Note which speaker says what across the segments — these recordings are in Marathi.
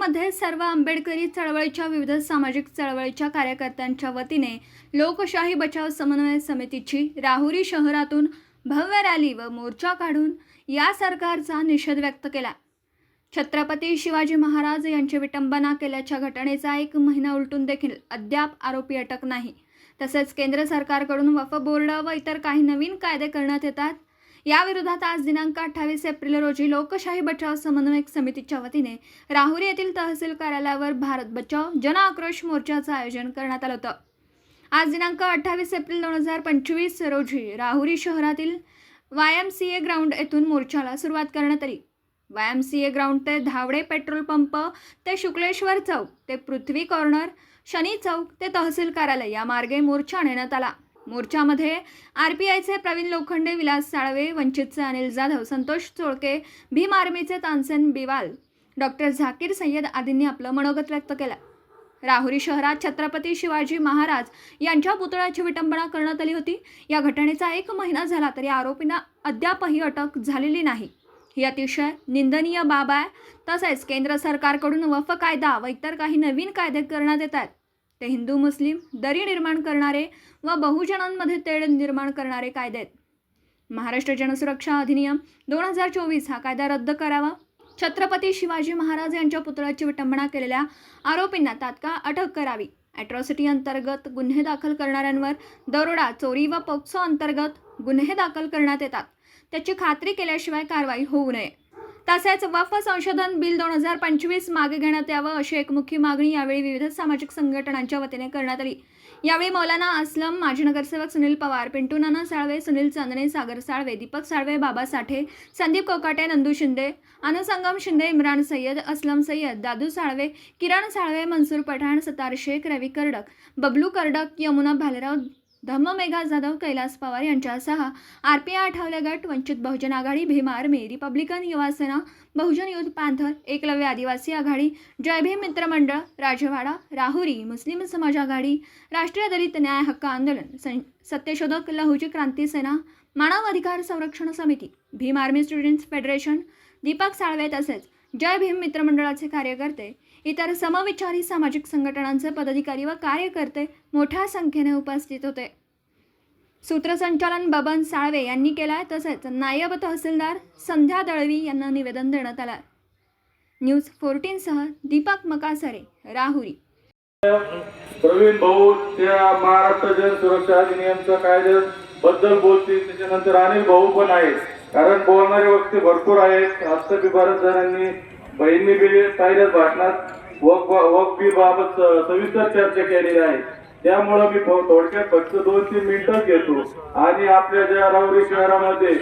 Speaker 1: राहुरीमध्ये सर्व आंबेडकरी चळवळीच्या विविध सामाजिक चळवळीच्या कार्यकर्त्यांच्या वतीने लोकशाही बचाव समन्वय समितीची राहुरी शहरातून भव्य रॅली व मोर्चा काढून या सरकारचा निषेध व्यक्त केला. छत्रपती शिवाजी महाराज यांची विटंबना केल्याच्या घटनेचा एक महिना उलटून देखील अद्याप आरोपी अटक नाही. तसेच केंद्र सरकारकडून वफ बोर्ड व इतर काही नवीन कायदे करण्यात येतात याविरोधात आज दिनांक अठ्ठावीस एप्रिल रोजी लोकशाही बचाव समन्वयक समितीच्या वतीने राहुरी येथील तहसील कार्यालयावर भारत बचाव जन आक्रोश मोर्चाचं आयोजन करण्यात आलं होतं. आज दिनांक अठ्ठावीस एप्रिल दोन हजार पंचवीस रोजी राहुरी शहरातील Y M C A ground येथून मोर्चाला सुरुवात करण्यात आली. Y M C A ground ते धावडे पेट्रोल पंप ते शुक्लेश्वर चौक ते पृथ्वी कॉर्नर शनी चौक ते तहसील कार्यालय या मार्गे मोर्चा नेण्यात आला. मोर्चामध्ये आर पी आयचे प्रवीण लोखंडे विलास साळवे वंचितचे अनिल जाधव संतोष चोळके भीम आर्मीचे तानसेन बिवाल. डॉक्टर झाकीर सय्यद आदींनी आपलं मनोगत व्यक्त केलं. राहुरी शहरात छत्रपती शिवाजी महाराज यांच्या पुतळ्याची विटंबना करण्यात आली होती. या घटनेचा एक महिना झाला तरी आरोपींना अद्यापही अटक झालेली नाही. ही अतिशय निंदनीय बाब आहे. तसेच केंद्र सरकारकडून वफ कायदा व इतर काही नवीन कायदे करण्यात येत आहेत. ते हिंदू मुस्लिम दरी निर्माण करणारे व बहुजनांमध्ये तेढ निर्माण करणारे कायदे आहेत. महाराष्ट्र जनसुरक्षा अधिनियम दोन हजार चोवीस हा कायदा रद्द करावा. छत्रपती शिवाजी महाराज यांच्या पुतळ्याची विटंबना केलेल्या आरोपींना तात्काळ अटक करावी. अॅट्रॉसिटी अंतर्गत गुन्हे दाखल करणाऱ्यांवर दरोडा चोरी व पोक्सो अंतर्गत गुन्हे दाखल करण्यात येतात. त्याची खात्री केल्याशिवाय कारवाई होऊ नये. तसेच वफ संशोधन बिल दोन हजार पंचवीस मागे घेण्यात यावं अशी एक मुख्य मागणी यावेळी विविध सामाजिक संघटनांच्या वतीने करण्यात आली. यावेळी मौलाना असलम माजी नगरसेवक सुनील पवार पिंटू नाना साळवे सुनील चांदणे सागर साळवे दीपक साळवे बाबा साठे संदीप कोकाटे नंदू शिंदे अनुसंगम शिंदे इम्रान सय्यद असलम सय्यद दादू साळवे किरण साळवे मनसूर पठाण सतार शेख रवी कर्डक बबलू कर्डक यमुना भालेराव धम्ममेघा जाधव कैलास पवार यांच्यासह आर पी आय आठवले गट Vanchit Bahujan Aghadi Bhim army Republican Yuvasena Bahujan youth panther Eklavya Adivasi Aghadi Jai Bhim मित्रमंडळ राजवाडा राहुरी मुस्लिम समाज आघाडी राष्ट्रीय दलित न्याय हक्क आंदोलन सं सत्यशोधक लहुजी क्रांती सेना Manav Adhikar Sanrakshan Samiti Bhim army students federation Deepak Salve तसेच जय भीम मित्रमंडळाचे कार्यकर्ते इतर समविचारी सामाजिक संघटनांचे पदाधिकारी व कार्यकर्ते मोठ्या संख्येने उपस्थित होते. सूत्रसंचालन बबन साळवे यांनी केलाय तसेच नायब तहसीलदार संध्या दळवी यांना निवेदन देण्यात आलं न्यूज फोर्टीनसह दीपक मकासरे राहुरी.
Speaker 2: प्रवीण भाऊ त्या महाराष्ट्र जन सुरक्षा अधिनियमच्या कायद्याबद्दल बोलतील त्याच्यानंतर अनिल भाऊ पण आहेत. कारण बोलणारे व्यक्ती भरपूर आहेत. हस्तबी बरेचजणांनी बहिणी बिल पहिल्याच भाषणात वक वक बाबत सविस्तर चर्चा केलेली आहे. त्यामुळे मी थोडक्यात फक्त दोन तीन मिनिटच घेतो. आणि आपल्या ज्या रावरी शहरामध्ये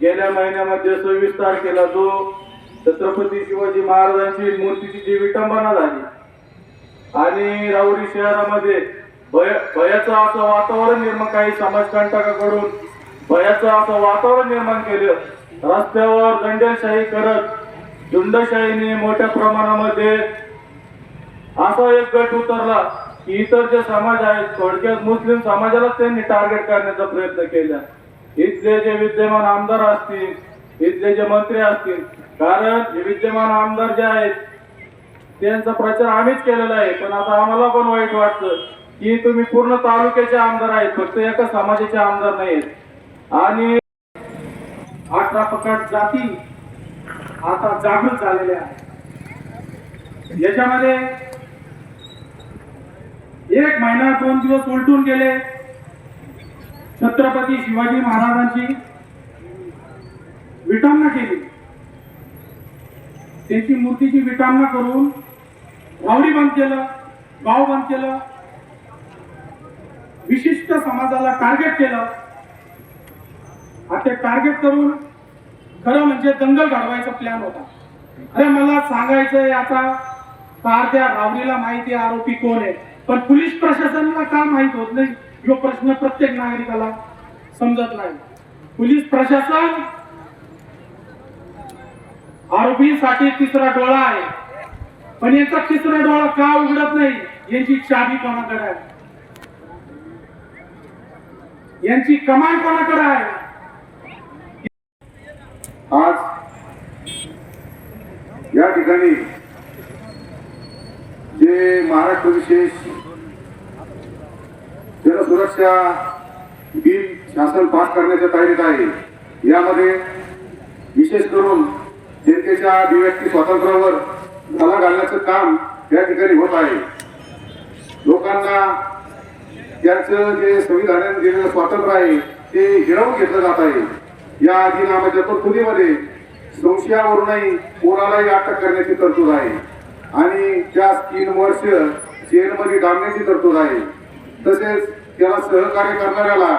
Speaker 2: गेल्या महिन्यामध्ये सव्वीस तारखेला जो छत्रपती शिवाजी महाराजांची मूर्तीची जी विटंबना झाली. आणि राऊरी शहरामध्ये भय भयाचं असं वातावरण निर्माण काही समाजकंटकाकडून भयाचं असं वातावरण निर्माण केलं. रस्त्यावर दंडशाही करत झुंडशाहीने मोठ्या प्रमाणामध्ये असा एक गट उतरला की इतर जे समाज आहेत थोडक्यात मुस्लिम समाजालाच त्यांनी टार्गेट करण्याचा प्रयत्न केला. इथले जे विद्यमान आमदार असतील इथले जे मंत्री असतील कारण हे विद्यमान आमदार जे आहेत त्यांचा प्रचार आम्हीच केलेला आहे. पण आता आम्हाला पण वाईट वाटतं की तुम्ही पूर्ण तालुक्याचे आमदार आहेत फक्त एका समाजाचे आमदार नाहीत आणि
Speaker 3: अठरा पकड जाती आता जागृत झालेले आहे. याच्यामध्ये एक महिना दोन दिवस उलटून गेले. छत्रपती शिवाजी महाराजांची विटंबना केली. त्यांची मूर्तीची विटांना करून रावडी बंद केलं गाव बंद केलं. विशिष्ट समाजाला टार्गेट केलं. आता टार्गेट करून खरं म्हणजे दंगल घडवायचा प्लॅन होता. अरे मला सांगायचं आता कार त्या रावडीला माहिती आहे आरोपी कोण आहे पण पोलीस प्रशासनाला का माहीत होत नाही? जो प्रश्न प्रत्येक नागरिकाला समजत नाही. पोलीस प्रशासन आरोपीसाठी तिसरा डोळा आहे. पण यांचा तिसरा डोळा का उघडत नाही यांची चाबी कोणाकडे आहे? यांची कमान कोणाकडे आहे?
Speaker 4: आज या ठिकाणी जे महाराष्ट्र विशेष जनसुरक्षा बिल शासन पास करण्याच्या तयारीत आहे यामध्ये विशेष करून जनतेच्या अभिव्यक्ती स्वातंत्र्यावर घाला घालण्याचं काम या ठिकाणी होत आहे. लोकांना त्यांचं जे संविधानाने दिलेलं स्वातंत्र्य आहे ते हिरावून घेतलं जात आहे. या अधिनामाच्या तरतुदीमध्ये संशयावरूनही कोणालाही अटक करण्याची तरतूद आहे. आणि त्या तीन वर्ष जेलमध्ये डांबण्याची तरतूद आहे तसेच त्याला सहकार्य करणाऱ्याला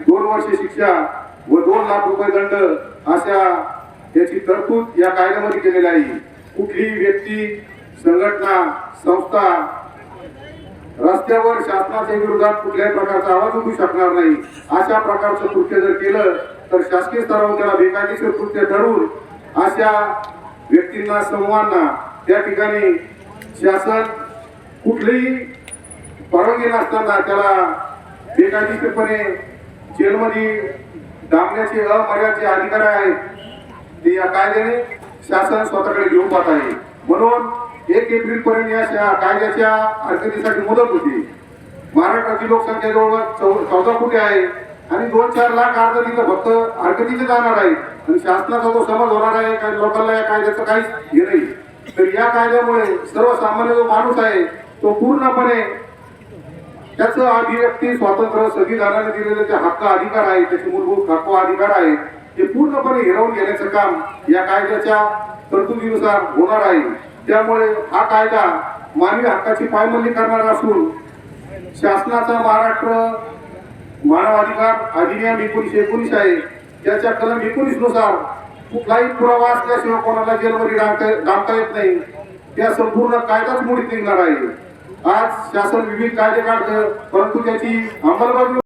Speaker 4: दोन वर्ष शिक्षा व दोन लाख रुपये दंड अशा याची तरतूद या कायद्यामध्ये केलेली आहे. कुठलीही व्यक्ती संघटना संस्था रस्त्यावर शासनाच्या विरोधात कुठल्याही प्रकारचा आवाज उठू शकणार नाही. अशा प्रकारचं कृत्य जर केलं तर शासकीय स्तरावर त्याला बेकायदेशीर कृत्य ठरवून अशा व्यक्तींना समूहांना त्या ठिकाणी शासन कुठलीही परवानगी नसताना त्याला बेकायदेशीरपणे जेलमध्ये डांबण्याचे अमर्याचे अधिकार आहेत ते या कायद्याने शासन स्वतःकडे घेऊन पाहत आहे. म्हणून एक एप्रिल पर्यंत या कायद्याच्या हरकतीसाठी मुदत होती. महाराष्ट्राची लोकसंख्या जवळपास चौ- चौदा कोटी आहे. आणि दोन चार लाख अर्ज तिथं फक्त हरकतीचे जाणार आहे आणि शासनाचा जो समज होणार आहे काही लोकांना या कायद्याचं काहीच हे नाही. तर या कायद्यामुळे सर्वसामान्य जो माणूस आहे तो पूर्णपणे त्याचं अभिव्यक्ती स्वातंत्र्य संविधानाने दिलेले जे हक्क अधिकार आहे त्याचे मूलभूत हक्क अधिकार आहे ते पूर्णपणे हिरावून घेण्याचं काम या कायद्याच्या तरतुदीनुसार होणार आहे. त्यामुळे हा कायदा मानवी हक्काची पायमल्ली करणारा असून शासनाचा महाराष्ट्र मानव अधिकार अधिनियम एकोणीशे एकोणीस आहे. त्याच्या कलम एकोणीसनुसार कुठलाही पुरावा असल्याशिवाय कोणाला जेलमध्ये डांबता येत नाही. त्या संपूर्ण कायदाच मोडीत निघणार आहे. आज शासन विविध कायदे काढतं परंतु त्याची अंमलबजावणी